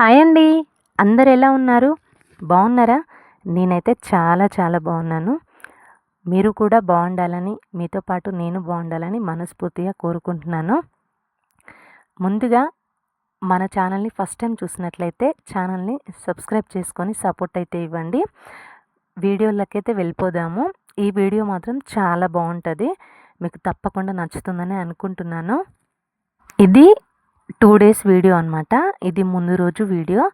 Hi అండి. అందరు ఎలా ఉన్నారు? బాగున్నారా? నేనైతే చాలా చాలా బాగున్నాను. మీరు కూడా బాగుండాలని మీతో పాటు నేను బాగుండాలని మనస్ఫూర్తిగా కోరుకుంటున్నాను. ముందుగా మన ఛానల్ని ఫస్ట్ టైం చూసినట్లయితే ఛానల్ని సబ్స్క్రైబ్ చేసుకొని సపోర్ట్ అయితే ఇవ్వండి. వీడియోలకైతే వెళ్ళిపోదాము. ఈ వీడియో మాత్రం చాలా బాగుంటుంది. మీకు తప్పకుండా నచ్చుతుందని అనుకుంటున్నాను. ఇది టూ డేస్ వీడియో అనమాట ఇది ముందు రోజు వీడియో.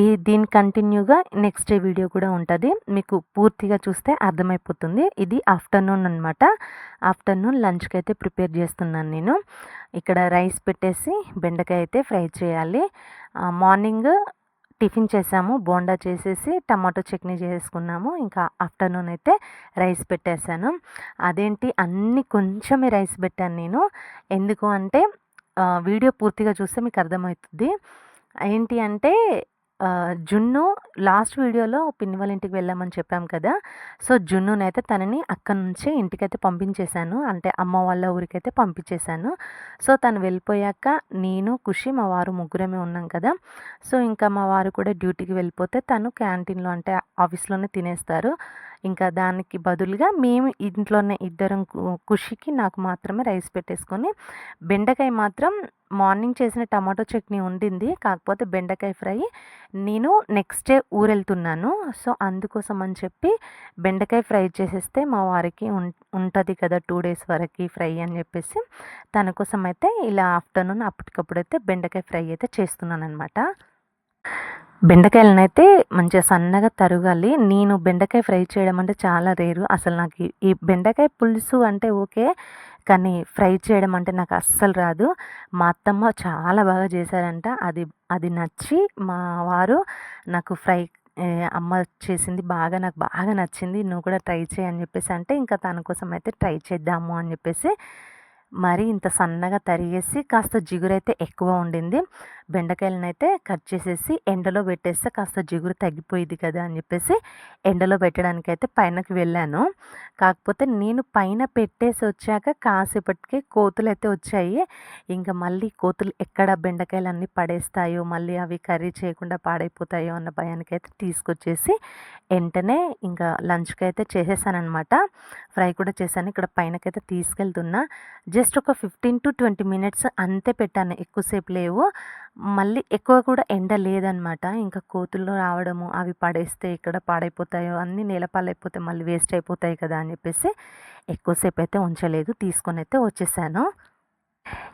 ఈ దీని కంటిన్యూగా నెక్స్ట్ డే వీడియో కూడా ఉంటుంది. మీకు పూర్తిగా చూస్తే అర్థమైపోతుంది. ఇది ఆఫ్టర్నూన్ అనమాట ఆఫ్టర్నూన్ లంచ్కి అయితే ప్రిపేర్ చేస్తున్నాను నేను. ఇక్కడ రైస్ పెట్టేసి బెండకాయ అయితే ఫ్రై చేయాలి. మార్నింగ్ టిఫిన్ చేసాము. బోండా చేసేసి టమాటో చట్నీ చేసుకున్నాము. ఇంకా ఆఫ్టర్నూన్ అయితే రైస్ పెట్టేశాను. అదేంటి? అన్ని కొంచెమే రైస్ పెట్టాను నేను. ఎందుకు అంటే వీడియో పూర్తిగా చూస్తే మీకు అర్థమవుతుంది. ఏంటి అంటే జున్ను లాస్ట్ వీడియోలో పిన్ని వాళ్ళ ఇంటికి వెళ్ళామని చెప్పాం కదా! సో జున్నునైతే తనని అక్కడి నుంచి ఇంటికైతే పంపించేశాను. అంటే అమ్మ వాళ్ళ ఊరికైతే పంపించేశాను. సో తను వెళ్ళిపోయాక నేను ఖుషి మా వారు ముగ్గురమే ఉన్నాం కదా! సో ఇంకా మా వారు కూడా డ్యూటీకి వెళ్ళిపోతే తను క్యాంటీన్లో అంటే ఆఫీస్లోనే తినేస్తారు. ఇంకా దానికి బదులుగా మేము ఇంట్లోనే ఇద్దరం ఖుషికి నాకు మాత్రమే రైస్ పెట్టేసుకొని బెండకాయ మాత్రం మార్నింగ్ చేసిన టమాటో చట్నీ ఉండింది. కాకపోతే బెండకాయ ఫ్రై నేను నెక్స్ట్ డే ఊరెళ్తున్నాను. సో అందుకోసం అని చెప్పి బెండకాయ ఫ్రై చేసేస్తే మా వారికి ఉంటుంది కదా టూ డేస్ వరకు ఫ్రై అని చెప్పేసి తన కోసం అయితే ఇలా ఆఫ్టర్నూన్ అప్పటికప్పుడు అయితే బెండకాయ ఫ్రై అయితే చేస్తున్నాను అనమాట బెండకాయలను అయితే మంచిగా సన్నగా తరగాలి. నేను బెండకాయ ఫ్రై చేయడం అంటే చాలా రేరు. అసలు నాకు ఈ బెండకాయ పులుసు అంటే ఓకే కానీ ఫ్రై చేయడం అంటే నాకు అస్సలు రాదు. మా అత్తమ్మ చాలా బాగా చేశారంట. అది అది నచ్చి మా వారు నాకు ఫ్రై అమ్మ చేసింది బాగా నాకు బాగా నచ్చింది. నువ్వు కూడా ట్రై చేయి అని చెప్పేసి అంటే ఇంకా తన కోసం అయితే ట్రై చేద్దాము అని చెప్పేసి మరీ ఇంత సన్నగా తరిగేసి కాస్త జిగురైతే ఎక్కువ ఉండింది. బెండకాయలను అయితే కట్ చేసేసి ఎండలో పెట్టేస్తే కాస్త జిగురు తగ్గిపోయింది కదా అని చెప్పేసి ఎండలో పెట్టడానికి అయితే పైనకి వెళ్ళాను. కాకపోతే నేను పైన పెట్టేసి వచ్చాక కాసేపటికి కోతులు అయితే వచ్చాయి. ఇంకా మళ్ళీ కోతులు ఎక్కడ బెండకాయలు అన్నీ పడేస్తాయో మళ్ళీ అవి కర్రీ చేయకుండా పాడైపోతాయో అన్న భయానికి అయితే తీసుకొచ్చేసి వెంటనే ఇంకా లంచ్కి అయితే చేసేసానమాట ఫ్రై కూడా చేశాను. ఇక్కడ పైనకైతే తీసుకెళ్తున్నా. జస్ట్ ఒక ఫిఫ్టీన్ టు ట్వంటీ మినిట్స్ అంతే పెట్టాను. ఎక్కువసేపు లేవు. మళ్ళీ ఎక్కువ కూడా ఎండ లేదనమాట. ఇంకా కోతుల్లో రావడము అవి పడేస్తే ఇక్కడ పాడైపోతాయో అన్నీ నేలపాలైపోతే మళ్ళీ వేస్ట్ అయిపోతాయి కదా అని చెప్పేసి ఎక్కువసేపు అయితే ఉంచలేదు. తీసుకొని అయితే వచ్చేసాను.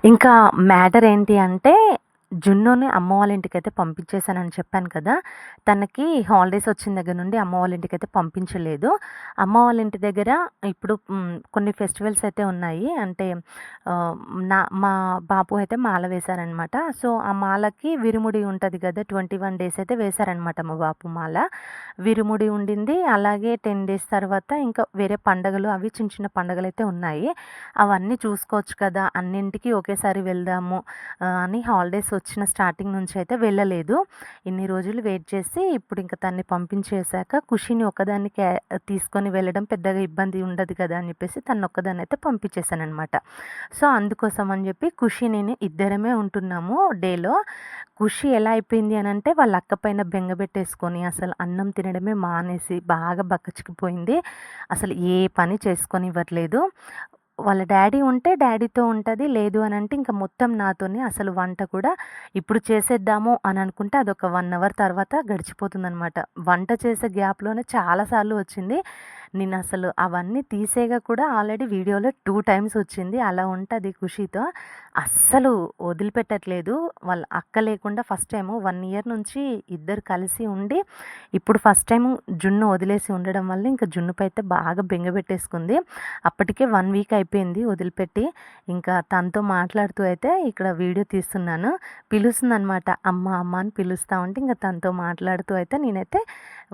ఇంకా మ్యాటర్ ఏంటి అంటే జున్నుని అమ్మ వాళ్ళ ఇంటికైతే పంపించేశానని చెప్పాను కదా! తనకి హాలిడేస్ వచ్చిన దగ్గర నుండి అమ్మ వాళ్ళ ఇంటికైతే పంపించలేదు. అమ్మ వాళ్ళ ఇంటి దగ్గర ఇప్పుడు కొన్ని ఫెస్టివల్స్ అయితే ఉన్నాయి. అంటే నా మా బాబు అయితే మాల వేశారనమాట. సో ఆ మాలకి విరుముడి ఉంటుంది కదా! ట్వంటీ వన్ డేస్ అయితే వేశారనమాట మా బాపు మాల. విరుముడి ఉండింది. అలాగే టెన్ డేస్ తర్వాత ఇంకా వేరే పండగలు అవి చిన్న చిన్న పండగలు అయితే ఉన్నాయి. అవన్నీ చూసుకోవచ్చు కదా! అన్నింటికి ఒకేసారి వెళ్దాము అని హాలిడేస్ వచ్చిన స్టార్టింగ్ నుంచి అయితే వెళ్ళలేదు. ఇన్ని రోజులు వెయిట్ చేసి ఇప్పుడు ఇంకా తన్ని పంపించేశాక ఖుషిని ఒకదాన్ని తీసుకొని వెళ్ళడం పెద్దగా ఇబ్బంది ఉండదు కదా అని చెప్పేసి తను ఒక్కదాన్ని అయితే పంపించేశాను అనమాట సో అందుకోసం అని చెప్పి ఖుషి నేను ఇద్దరమే ఉంటున్నాము డేలో. ఖుషి ఎలా అయిపోయింది అని అంటే వాళ్ళ అక్క పైన బెంగ పెట్టేసుకొని అసలు అన్నం తినడమే మానేసి బాగా బక్కచికిపోయింది అసలు ఏ పని చేసుకొని ఇవ్వట్లేదు వాళ్ళ డాడీ ఉంటే డాడీతో ఉంటుంది లేదు అని అంటే ఇంకా మొత్తం నాతోనే అసలు వంట కూడా ఇప్పుడు చేసేద్దాము అని అనుకుంటే అదొక వన్ అవర్ తర్వాత గడిచిపోతుందనమాట వంట చేసే గ్యాప్లోనే చాలాసార్లు వచ్చింది. నేను అసలు అవన్నీ తీసేగా కూడా ఆల్రెడీ వీడియోలో టూ టైమ్స్ వచ్చింది. అలా ఉంటుంది ఖుషితో. అస్సలు వదిలిపెట్టట్లేదు. వాళ్ళ అక్క లేకుండా ఫస్ట్ టైము వన్ ఇయర్ నుంచి ఇద్దరు కలిసి ఉండి ఇప్పుడు ఫస్ట్ టైం జున్ను వదిలేసి ఉండడం వల్ల ఇంకా జున్నుపై అయితే బాగా బెంగపెట్టేసుకుంది అప్పటికే వన్ వీక్ అయిపోయింది వదిలిపెట్టి. ఇంకా తనతో మాట్లాడుతూ అయితే ఇక్కడ వీడియో తీస్తున్నాను. పిలుస్తుంది అనమాట అమ్మ అమ్మ అని పిలుస్తూ ఉంటే ఇంకా తనతో మాట్లాడుతూ అయితే నేనైతే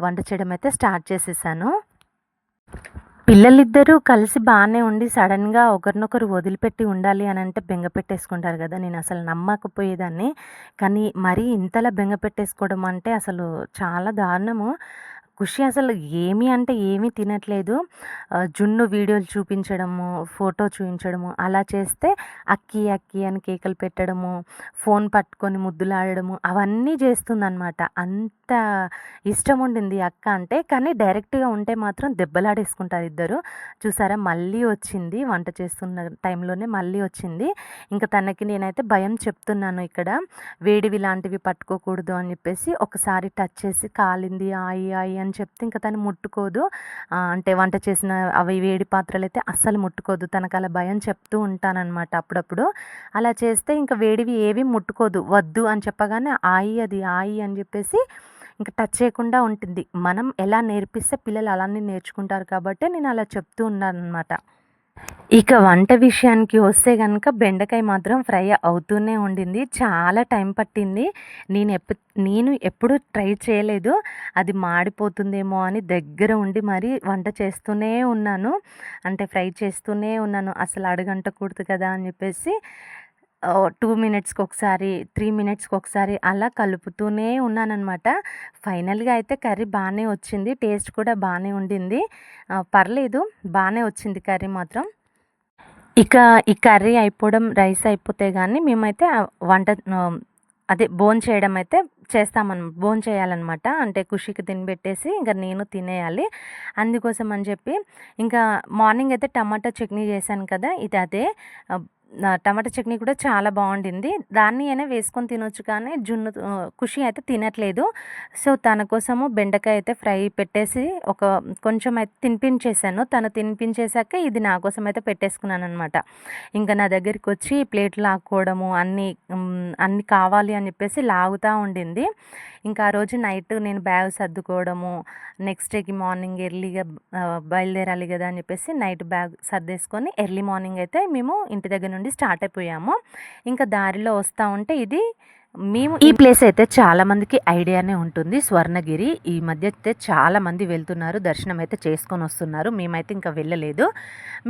వంట చేయడం అయితే స్టార్ట్ చేసేసాను. పిల్లలిద్దరూ కలిసి బాగానే ఉండి సడన్గా ఒకరినొకరు వదిలిపెట్టి ఉండాలి అని అంటే బెంగ పెట్టేసుకుంటారు కదా. నేను అసలు నమ్మకపోయేదాన్ని. కానీ మరీ ఇంతలా బెంగ పెట్టేసుకోవడం అంటే అసలు చాలా దారుణము. ఖుషి అసలు ఏమి అంటే ఏమీ తినట్లేదు. జున్ను వీడియోలు చూపించడము ఫోటో చూపించడము అలా చేస్తే అక్కి అక్కి అని కేకలు పెట్టడము ఫోన్ పట్టుకొని ముద్దులాడడము అవన్నీ చేస్తుందన్నమాట. అంత ఇష్టం ఉండింది అక్క అంటే కానీ డైరెక్ట్గా ఉంటే మాత్రం దెబ్బలాడేసుకుంటారు ఇద్దరు. చూసారా మళ్ళీ వచ్చింది వంట చేస్తున్న టైంలోనే మళ్ళీ వచ్చింది. ఇంకా తనకి నేనైతే భయం చెప్తున్నాను ఇక్కడ. వేడివి లాంటివి పట్టుకోకూడదు అని చెప్పేసి ఒకసారి టచ్ చేసి కాలింది ఆయి ఆయి అని చెప్తే ఇంకా తను ముట్టుకోదు. అంటే వంట చేసిన అవి వేడి పాత్రలు అయితే అస్సలు ముట్టుకోదు. తనకు అలా భయం చెప్తూ ఉంటానన్నమాట అప్పుడప్పుడు. అలా చేస్తే ఇంకా వేడివి ఏవి ముట్టుకోదు. వద్దు అని చెప్పగానే ఆయి అది ఆయి అని చెప్పేసి ఇంకా టచ్ చేయకుండా ఉంటుంది. మనం ఎలా నేర్పిస్తే పిల్లలు అలానే నేర్చుకుంటారు కాబట్టి నేను అలా చెప్తూ ఉన్నాను అనమాట ఇక వంట విషయానికి వస్తే కనుక బెండకాయ మాత్రం ఫ్రై అవుతూనే ఉండింది. చాలా టైం పట్టింది. నేను ఎప్పు నేను ఎప్పుడు ట్రై చేయలేదు. అది మాడిపోతుందేమో అని దగ్గర ఉండి మరి వంట చేస్తూనే ఉన్నాను. అంటే ఫ్రై చేస్తూనే ఉన్నాను. అసలు అడగంటకూడదు కదా అని చెప్పేసి టూ మినిట్స్కి ఒకసారి త్రీ మినిట్స్కి ఒకసారి అలా కలుపుతూనే ఉన్నానమాట ఫైనల్గా అయితే కర్రీ బాగానే వచ్చింది టేస్ట్ కూడా బాగానే ఉండింది. పర్లేదు బాగానే వచ్చింది కర్రీ మాత్రం. ఇక ఈ కర్రీ అయిపోవడం రైస్ అయిపోతే కానీ మేమైతే వంట అదే బోన్ చేయడం అయితే చేస్తామన్ బోన్ చేయాలన్నమాట. అంటే ఖుషికి తినిపెట్టేసి ఇంకా నేను తినేయాలి. అందుకోసం అని చెప్పి ఇంకా మార్నింగ్ అయితే టమాటా చట్నీ చేశాను కదా ఇది అదే. టమాటా చట్నీ కూడా చాలా బాగుండింది. దాన్ని అయినా వేసుకొని తినొచ్చు కానీ జున్ను ఖుషి అయితే తినట్లేదు. సో తన కోసము బెండకాయ అయితే ఫ్రై పెట్టేసి ఒక కొంచెం అయితే తినిపించేసాను తను తినిపించేశాక ఇది నా కోసం అయితే పెట్టేసుకున్నాను అనమాట ఇంకా నా దగ్గరికి వచ్చి ప్లేట్లు లాక్కోవడము అన్నీ అన్నీ కావాలి అని చెప్పేసి లాగుతూ ఉండింది. ఇంకా ఆ రోజు నైట్ నేను బ్యాగ్ సర్దుకోవడము నెక్స్ట్ డేకి మార్నింగ్ ఎర్లీగా బయలుదేరాలి కదా అని చెప్పేసి నైట్ బ్యాగ్ సర్దేసుకొని ఎర్లీ మార్నింగ్ అయితే మేము ఇంటి దగ్గర నుండి స్టార్ట్ అయిపోయాము. ఇంకా దారిలో వస్తూ ఉంటే ఇది మేము ఈ ప్లేస్ అయితే చాలా మందికి ఐడియానే ఉంటుంది. స్వర్ణగిరి ఈ మధ్య అయితే చాలా మంది వెళ్తున్నారు దర్శనం అయితే చేసుకొని వస్తున్నారు. మేమైతే ఇంకా వెళ్ళలేదు.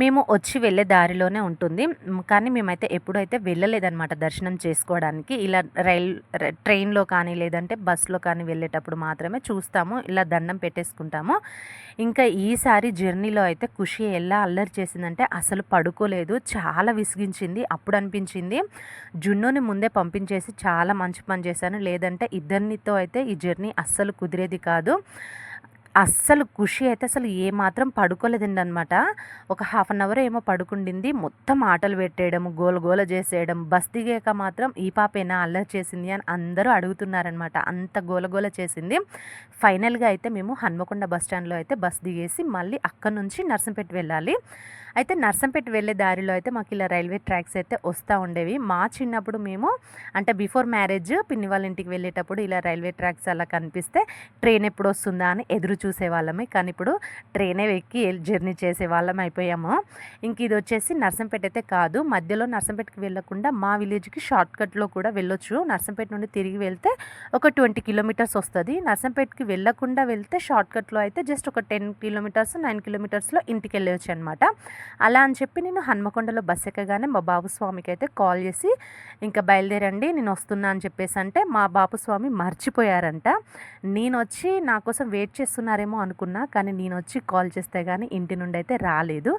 మేము వచ్చి వెళ్ళే దారిలోనే ఉంటుంది. కానీ మేమైతే ఎప్పుడైతే వెళ్ళలేదన్నమాట దర్శనం చేసుకోవడానికి. ఇలా రైల్ ట్రైన్లో కానీ లేదంటే బస్సులో కానీ వెళ్ళేటప్పుడు మాత్రమే చూస్తాము. ఇలా దండం పెట్టేసుకుంటాము. ఇంకా ఈసారి జర్నీలో అయితే ఖుషి ఎలా అల్లరి చేసిందంటే అసలు పడుకోలేదు. చాలా విసిగించింది. అప్పుడు అనిపించింది. జున్నుని ముందే పంపించేసి చాలా మంచి పని చేశాను. లేదంటే ఇద్దరినితో అయితే ఈ జర్నీ అస్సలు కుదిరేది కాదు. అస్సలు ఖుషి అయితే అసలు ఏమాత్రం పడుకోలేదండి అనమాట ఒక హాఫ్ అన్ అవర్ ఏమో పడుకుండింది. మొత్తం ఆటలు పెట్టేయడం గోల గోల చేసేయడం బస్ దిగాక మాత్రం ఈ పాపేనా అల్లరి చేసింది అని అందరూ అడుగుతున్నారనమాట. అంత గోలగోల చేసింది. ఫైనల్గా అయితే మేము హన్మకొండ బస్ స్టాండ్లో అయితే బస్ దిగేసి మళ్ళీ అక్కడ నుంచి నర్సంపేట వెళ్ళాలి. అయితే నర్సంపేట వెళ్ళే దారిలో అయితే మాకు ఇలా రైల్వే ట్రాక్స్ అయితే వస్తూ ఉండేవి. మా చిన్నప్పుడు మేము అంటే బిఫోర్ మ్యారేజ్ పిన్ని వాళ్ళ ఇంటికి వెళ్ళేటప్పుడు ఇలా రైల్వే ట్రాక్స్ అలా కనిపిస్తే ట్రైన్ ఎప్పుడు వస్తుందా అని ఎదురు చూసేవాళ్ళమే కానీ ఇప్పుడు ట్రైనే ఎక్కి జర్నీ చేసే వాళ్ళం అయిపోయాము. ఇంక ఇది వచ్చేసి నర్సంపేట అయితే కాదు. మధ్యలో నర్సంపేటకి వెళ్ళకుండా మా విలేజ్కి షార్ట్ కట్లో కూడా వెళ్ళొచ్చు. నర్సంపేట నుండి తిరిగి వెళ్తే ఒక ట్వంటీ కిలోమీటర్స్ వస్తుంది. నర్సంపేటకి వెళ్ళకుండా వెళ్తే షార్ట్ కట్లో అయితే జస్ట్ ఒక టెన్ కిలోమీటర్స్ నైన్ కిలోమీటర్స్లో ఇంటికి వెళ్ళవచ్చు అనమాట అలా అని చెప్పి నేను హన్మకొండలో బస్ ఎక్కగానే మా బాబుస్వామికి అయితే కాల్ చేసి ఇంకా బయలుదేరండి నేను వస్తున్నా అని చెప్పేసి అంటే మా బాబుస్వామి మర్చిపోయారంట. నేను వచ్చి నా కోసం వెయిట్ చేస్తున్నారేమో అనుకున్నా కానీ నేను వచ్చి కాల్ చేస్తే కానీ ఇంటి నుండి అయితే రాలేదు.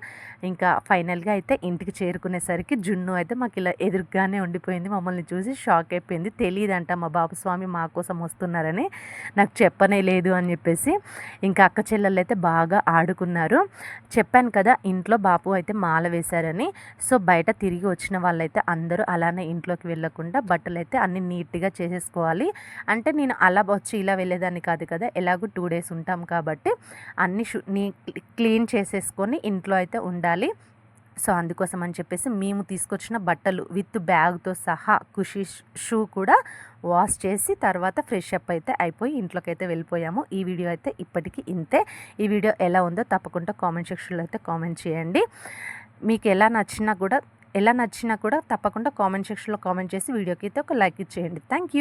ఇంకా ఫైనల్గా అయితే ఇంటికి చేరుకునేసరికి జున్ను అయితే మాకు ఇలా ఎదురుగానే ఉండిపోయింది. మమ్మల్ని చూసి షాక్ అయిపోయింది. తెలియదంట మా బాబుస్వామి మా కోసం వస్తున్నారని. నాకు చెప్పనే లేదు అని చెప్పేసి ఇంకా అక్క చెల్లెళ్ళు అయితే బాగా ఆడుకున్నారు. చెప్పాను కదా ఇంట్లో బాపు అయితే మాల వేశారని. సో బయట తిరిగి వచ్చిన వాళ్ళైతే అందరూ అలానే ఇంట్లోకి వెళ్ళకుండా బట్టలు అయితే అన్ని నీట్గా చేసేసుకోవాలి. అంటే నేను అలా వచ్చి ఇలా వెళ్ళేదాన్ని కాదు కదా ఎలాగో టూ డేస్ ఉంటాం కాబట్టి అన్ని క్లీన్ చేసేసుకొని ఇంట్లో అయితే ఉండాలి. సో అందుకోసం అని చెప్పేసి మేము తీసుకొచ్చిన బట్టలు విత్ బ్యాగ్తో సహా కుషి షూ కూడా వాష్ చేసి తర్వాత ఫ్రెష్ అప్ అయితే అయిపోయి ఇంట్లోకి అయితే వెళ్ళిపోయాము. ఈ వీడియో అయితే ఇప్పటికీ ఇంతే. ఈ వీడియో ఎలా ఉందో తప్పకుండా కామెంట్ సెక్షన్లో అయితే కామెంట్ చేయండి. మీకు ఎలా నచ్చినా కూడా ఎలా నచ్చినా కూడా తప్పకుండా కామెంట్ సెక్షన్లో కామెంట్ చేసి వీడియోకి అయితే ఒక లైక్ ఇచ్చేయండి. Thank you